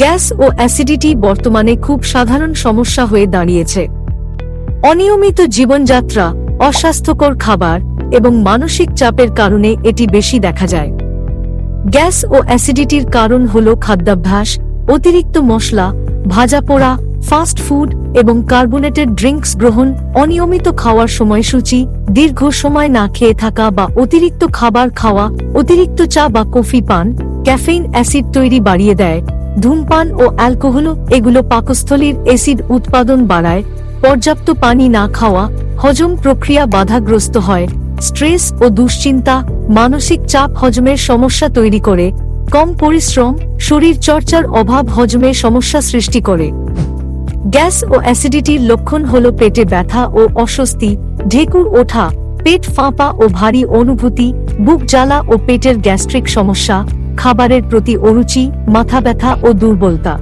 Gas ও acidity বর্তমানে খুব সাধারণ সমস্যা হয়ে দাঁড়িয়েছে। অনিয়মিত জীবনযাত্রা, অস্বাস্থ্যকর খাবার এবং মানসিক চাপের কারণে এটি বেশি দেখা যায়। গ্যাস ও অ্যাসিডিটির কারণ হল খাদ্যাভ্যাস, অতিরিক্ত মশলা, ভাজা পোড়া, ফাস্ট ফুড এবং কার্বোনেটেড ড্রিঙ্কস গ্রহণ, অনিয়মিত খাওয়ার সময়সূচি, দীর্ঘ সময় না খেয়ে থাকা বা অতিরিক্ত খাবার খাওয়া, অতিরিক্ত চা বা কফি পান, ক্যাফেইন অ্যাসিড তৈরি বাড়িয়ে দেয় ধূমপান ও অ্যালকোহল, এগুলো পাকস্থলীর অ্যাসিড উৎপাদন বাড়ায়, পর্যাপ্ত পানি না খাওয়া, হজম প্রক্রিয়া বাধাগ্রস্ত হয়, স্ট্রেস ও দুশ্চিন্তা, মানসিক চাপ হজমের সমস্যা তৈরি করে, কম পরিশ্রম, শরীর চর্চার অভাব হজমের সমস্যা সৃষ্টি করে। গ্যাস ও অ্যাসিডিটির লক্ষণ হল পেটে ব্যথা ও অস্বস্তি, ঢেকুর ওঠা, পেট ফাঁপা ও ভারী অনুভূতি, বুক জ্বালা ও পেটের গ্যাস্ট্রিক সমস্যা খাবারের প্রতি অরুচি, মাথা ব্যথা ও দুর্বলতা।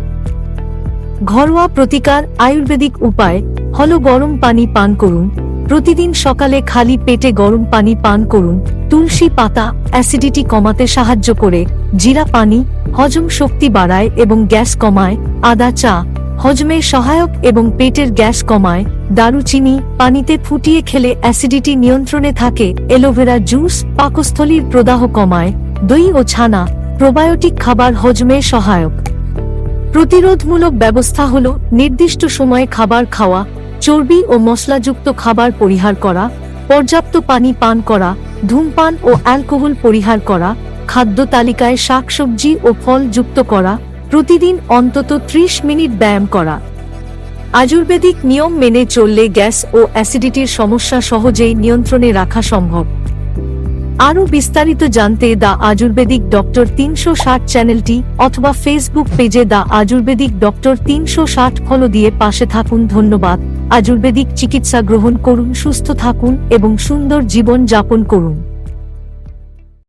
ঘরোয়া প্রতিকার আয়ুর্বেদিক উপায়, হল গরম পানি পান করুন। প্রতিদিন সকালে খালি পেটে গরম পানি পান করুন। তুলসী পাতা, অ্যাসিডিটি কমাতে সাহায্য করে, জিরা পানি, হজম শক্তি বাড়ায় এবং গ্যাস কমায়, আদা, চা। হজমে সহায়ক এবং পেটের গ্যাস কমায়, দারুচিনি পানিতে ফুটিয়ে খেলে অ্যাসিডিটি নিয়ন্ত্রণে থাকে এলোভেরা জুস পাকস্থলীর প্রদাহ কমায়, দই ও ছানা প্রোবায়োটিক খাবার হজমে সহায়ক। প্রতিরোধমূলক ব্যবস্থা হল নির্দিষ্ট সময়ে খাবার খাওয়া, চর্বি ও মশলাযুক্ত খাবার পরিহার করা, পর্যাপ্ত পানি পান করা, ধূমপান ও অ্যালকোহল পরিহার করা, খাদ্য তালিকায় শাকসবজি ও ফল যুক্ত করা, প্রতিদিন অন্তত ত্রিশ মিনিট ব্যায়াম করা। আয়ুর্বেদিক নিয়ম মেনে চললে গ্যাস ও অ্যাসিডিটির সমস্যা সহজেই নিয়ন্ত্রণে রাখা সম্ভব। আরও বিস্তারিত জানতে দ্য আয়ুর্বেদিক ডক্টর তিনশো ষাট চ্যানেলটি অথবা ফেসবুক পেজে দ্য আয়ুর্বেদিক ডক্টর তিনশো ষাট ফলো দিয়ে পাশে থাকুন। ধন্যবাদ। আয়ুর্বেদিক চিকিৎসা গ্রহণ করুন, সুস্থ থাকুন এবং সুন্দর জীবন যাপন করুন।